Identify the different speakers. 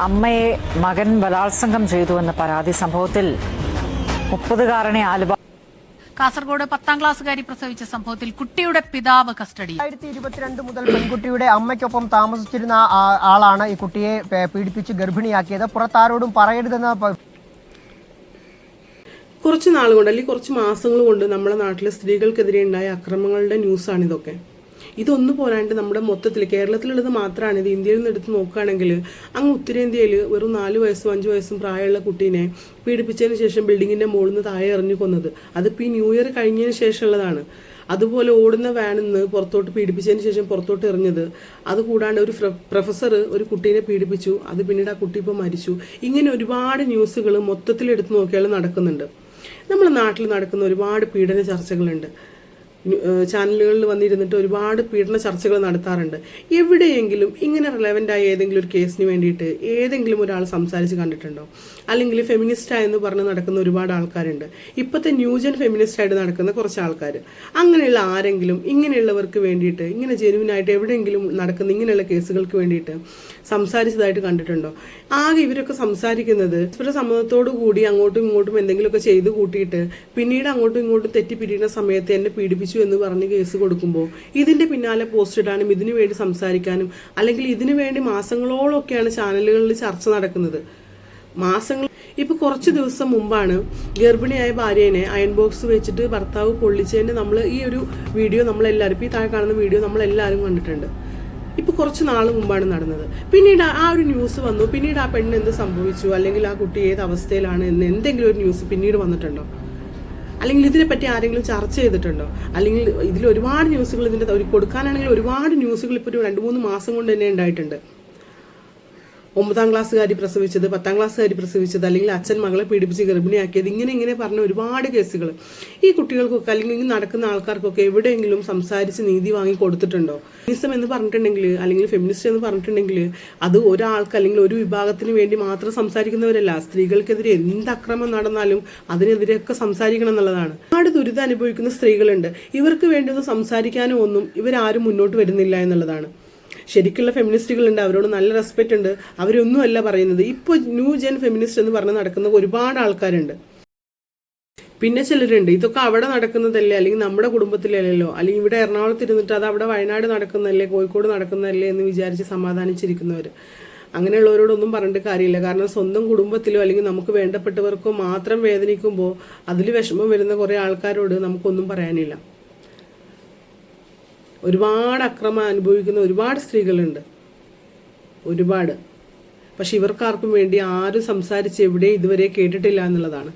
Speaker 1: അമ്മയെ മകൻ ബലാത്സംഗം ചെയ്തുവെന്ന പരാതി സംഭവത്തിൽ മുപ്പതുകാരനെ ആലുവ
Speaker 2: കാസർഗോഡ് പത്താം ക്ലാസ്സുകാരി പ്രസവിച്ച സംഭവത്തിൽ കുട്ടിയുടെ പിതാവ് കസ്റ്റഡി.
Speaker 3: രണ്ടായിരത്തി ഇരുപത്തിരണ്ട് മുതൽ പെൺകുട്ടിയുടെ അമ്മയ്ക്കൊപ്പം താമസിച്ചിരുന്ന ആ- ആളാണ് ഈ കുട്ടിയെ പീഡിപ്പിച്ച് ഗർഭിണിയാക്കിയത്. പുറത്താരോടും പറയരുതെന്ന്
Speaker 4: കുറച്ച് നാൾ കൊണ്ട് അല്ലെങ്കിൽ കുറച്ച് മാസങ്ങൾ കൊണ്ട് നമ്മുടെ നാട്ടിലെ സ്ത്രീകൾക്കെതിരെ ഉണ്ടായ അക്രമങ്ങളുടെ ന്യൂസാണ് ഇതൊക്കെ ഇതൊന്നും പോരാണ്ട് നമ്മുടെ മൊത്തത്തിൽ കേരളത്തിലുള്ളത് മാത്രമാണ് ഇത് ഇന്ത്യയിൽ നിന്ന് എടുത്ത് നോക്കുകയാണെങ്കിൽ അങ്ങ് ഉത്തരേന്ത്യയിൽ വെറും നാല് വയസ്സും അഞ്ച് വയസ്സും പ്രായമുള്ള കുട്ടീനെ പീഡിപ്പിച്ചതിന് ശേഷം ബിൽഡിങ്ങിന്റെ മുകളിൽ നിന്ന് താഴെ എറിഞ്ഞു കൊന്നത്. അതിപ്പോൾ ഈ ന്യൂ ഇയർ കഴിഞ്ഞതിന് ശേഷമുള്ളതാണ് അതുപോലെ ഓടുന്ന വാനിൽ നിന്ന് പുറത്തോട്ട് പീഡിപ്പിച്ചതിന് ശേഷം പുറത്തോട്ട് എറിഞ്ഞത്. അതുകൂടാണ്ട് ഒരു പ്രൊഫസർ ഒരു കുട്ടീനെ പീഡിപ്പിച്ചു. അത് പിന്നീട് ആ കുട്ടി ഇപ്പോൾ മരിച്ചു. ഇങ്ങനെ ഒരുപാട് ന്യൂസുകൾ മൊത്തത്തിൽ എടുത്തു നോക്കിയാൽ നടക്കുന്നുണ്ട്. നമ്മുടെ നാട്ടിൽ നടക്കുന്ന ഒരുപാട് പീഡന ചർച്ചകളുണ്ട്. ചാനലുകളിൽ വന്നിരുന്നിട്ട് ഒരുപാട് പീഡന ചർച്ചകൾ നടത്താറുണ്ട്. എവിടെയെങ്കിലും ഇങ്ങനെ റിലവന്റ് ആയ ഏതെങ്കിലും ഒരു കേസിന് വേണ്ടിയിട്ട് ഏതെങ്കിലും ഒരാൾ സംസാരിച്ച് കണ്ടിട്ടുണ്ടോ? അല്ലെങ്കിൽ ഫെമിനിസ്റ്റ് ആയെന്ന് പറഞ്ഞ് നടക്കുന്ന ഒരുപാട് ആൾക്കാരുണ്ട്. ഇപ്പോഴത്തെ ന്യൂജൻ ഫെമിനിസ്റ്റ് ആയിട്ട് നടക്കുന്ന കുറച്ച് ആൾക്കാർ അങ്ങനെയുള്ള ആരെങ്കിലും ഇങ്ങനെയുള്ളവർക്ക് വേണ്ടിയിട്ട് ഇങ്ങനെ ജെനുവിനായിട്ട് എവിടെയെങ്കിലും നടക്കുന്ന ഇങ്ങനെയുള്ള കേസുകൾക്ക് വേണ്ടിയിട്ട് സംസാരിച്ചതായിട്ട് കണ്ടിട്ടുണ്ടോ? ആകെ ഇവരൊക്കെ സംസാരിക്കുന്നത് ഇവരുടെ സമ്മതത്തോടു കൂടി അങ്ങോട്ടും ഇങ്ങോട്ടും എന്തെങ്കിലുമൊക്കെ ചെയ്ത് കൂട്ടിയിട്ട് പിന്നീട് അങ്ങോട്ടും ഇങ്ങോട്ടും തെറ്റിപ്പിരിയുന്ന സമയത്ത് എന്നെ പീഡിപ്പിച്ചു എന്ന് പറഞ്ഞ് കേസ് കൊടുക്കുമ്പോൾ ഇതിന്റെ പിന്നാലെ പോസ്റ്റ് ഇടാനും ഇതിനു വേണ്ടി സംസാരിക്കാനും അല്ലെങ്കിൽ ഇതിനു വേണ്ടി മാസങ്ങളോളമൊക്കെയാണ് ചാനലുകളിൽ ചർച്ച നടക്കുന്നത്. മാസങ്ങൾ ഇപ്പൊ കുറച്ച് ദിവസം മുമ്പാണ് ഗർഭിണിയായ ഭാര്യേനെ അയൺ ബോക്സ് വെച്ചിട്ട് ഭർത്താവ് പൊള്ളിച്ചതിന്റെ നമ്മൾ ഈ ഒരു വീഡിയോ നമ്മളെല്ലാവരും ഇപ്പൊ ഈ താഴെ കാണുന്ന വീഡിയോ നമ്മളെല്ലാവരും കണ്ടിട്ടുണ്ട്. ഇപ്പൊ കുറച്ച് നാൾ മുമ്പാണ് നടന്നത്. പിന്നീട് ആ ഒരു ന്യൂസ് വന്നു. പിന്നീട് ആ പെണ്ണ് എന്ത് സംഭവിച്ചു? അല്ലെങ്കിൽ ആ കുട്ടി ഏത് അവസ്ഥയിലാണ് എന്ന് എന്തെങ്കിലും ഒരു ന്യൂസ് പിന്നീട് വന്നിട്ടുണ്ടോ? അല്ലെങ്കിൽ ഇതിനെപ്പറ്റി ആരെങ്കിലും ചർച്ച ചെയ്തിട്ടുണ്ടോ? അല്ലെങ്കിൽ ഇതിൽ ഒരുപാട് ന്യൂസുകൾ ഇതിന്റെ ഒരു കൊടുക്കാനാണെങ്കിൽ ഒരുപാട് ന്യൂസുകൾ ഇപ്പോൾ ഒരു രണ്ട് മൂന്ന് മാസം കൊണ്ട് തന്നെ ഉണ്ടായിട്ടുണ്ട്. ഒമ്പതാം ക്ലാസ്സുകാരി പ്രസവിച്ചത് പത്താം ക്ലാസ്സുകാരി പ്രസവിച്ചത് അല്ലെങ്കിൽ അച്ഛൻ മകളെ പീഡിപ്പിച്ച് ഗർഭിണിയാക്കിയത് ഇങ്ങനെ ഇങ്ങനെ പറഞ്ഞ ഒരുപാട് കേസുകൾ ഈ കുട്ടികൾക്കൊക്കെ അല്ലെങ്കിൽ നടക്കുന്ന ആൾക്കാർക്കൊക്കെ എവിടെയെങ്കിലും സംസാരിച്ച് നീതി വാങ്ങി കൊടുത്തിട്ടുണ്ടോ? ഫെമിനിസം എന്ന് പറഞ്ഞിട്ടുണ്ടെങ്കിൽ അല്ലെങ്കിൽ ഫെമിനിസ്റ്റ് എന്ന് പറഞ്ഞിട്ടുണ്ടെങ്കിൽ അത് ഒരാൾക്ക് അല്ലെങ്കിൽ ഒരു വിഭാഗത്തിന് വേണ്ടി മാത്രം സംസാരിക്കുന്നവരല്ല. സ്ത്രീകൾക്കെതിരെ എന്ത് അക്രമം നടന്നാലും അതിനെതിരെയൊക്കെ സംസാരിക്കണം എന്നുള്ളതാണ്. ഒരുപാട് ദുരിതം അനുഭവിക്കുന്ന സ്ത്രീകളുണ്ട്. ഇവർക്ക് വേണ്ടി ഒന്നും സംസാരിക്കാനോ ഒന്നും ഇവരാരും മുന്നോട്ട് വരുന്നില്ല എന്നുള്ളതാണ്. ശരിക്കുള്ള ഫെമിനിസ്റ്റുകളുണ്ട് അവരോട് നല്ല റെസ്പെക്റ്റ് ഉണ്ട്. അവരൊന്നും അല്ല പറയുന്നത്. ഇപ്പോൾ ന്യൂ ജെൻ ഫെമിനിസ്റ്റ് എന്ന് പറഞ്ഞ് നടക്കുന്ന ഒരുപാട് ആൾക്കാരുണ്ട്. പിന്നെ ചിലരുണ്ട്. ഇതൊക്കെ അവിടെ നടക്കുന്നതല്ലേ? അല്ലെങ്കിൽ നമ്മുടെ കുടുംബത്തിലല്ലല്ലോ? അല്ലെങ്കിൽ ഇവിടെ എറണാകുളത്ത് ഇരുന്നിട്ട് അത് അവിടെ വയനാട് നടക്കുന്നതല്ലേ? കോഴിക്കോട് നടക്കുന്നതല്ലേ എന്ന് വിചാരിച്ച് സമാധാനിച്ചിരിക്കുന്നവർ അങ്ങനെയുള്ളവരോടൊന്നും പറഞ്ഞിട്ട് കാര്യമില്ല. കാരണം സ്വന്തം കുടുംബത്തിലോ അല്ലെങ്കിൽ നമുക്ക് വേണ്ടപ്പെട്ടവർക്കോ മാത്രം വേദനിക്കുമ്പോൾ അതിൽ വിഷമം വരുന്ന കുറേ ആൾക്കാരോട് നമുക്കൊന്നും പറയാനില്ല. ഒരുപാട് അക്രമം അനുഭവിക്കുന്ന ഒരുപാട് സ്ത്രീകളുണ്ട്. ഒരുപാട്. പക്ഷെ ഇവർക്കാർക്കും വേണ്ടി ആരും സംസാരിച്ച് എവിടെയും ഇതുവരെ കേട്ടിട്ടില്ല എന്നുള്ളതാണ്.